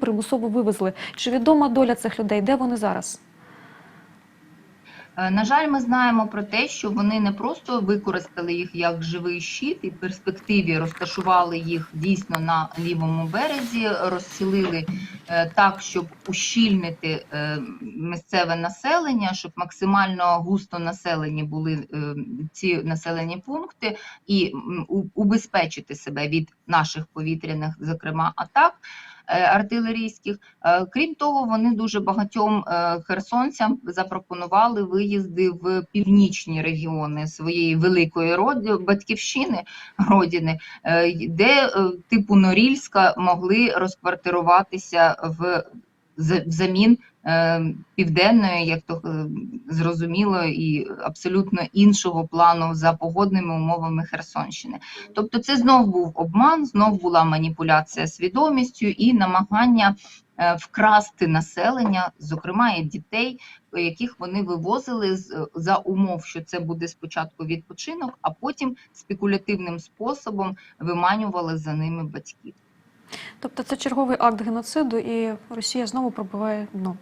примусово вивезли. Чи відома доля цих людей? Де вони зараз? Е, На жаль, ми знаємо про те, що вони не просто використали їх як живий щит і в перспективі розташували їх дійсно на лівому березі, розсілили е, так, щоб ущільнити е, місцеве населення, щоб максимально густо населені були ці населені пункти, і убезпечити себе від наших повітряних, зокрема, атак. Е, Артилерійських, Е, Крім того, вони дуже багатьом е, херсонцям запропонували виїзди в північні регіони своєї великої роди, батьківщини родини, де типу Норільська могли розквартируватися в взамін е, південної, як то е, зрозуміло, і абсолютно іншого плану за погодними умовами Херсонщини. Тобто, це знов був обман, знов була маніпуляція свідомістю і намагання е, вкрасти населення, зокрема і дітей, яких вони вивозили за умов, що це буде спочатку відпочинок, а потім спекулятивним способом виманювали за ними батьків. Тобто це черговий акт геноциду, і Росія знову пробиває дно.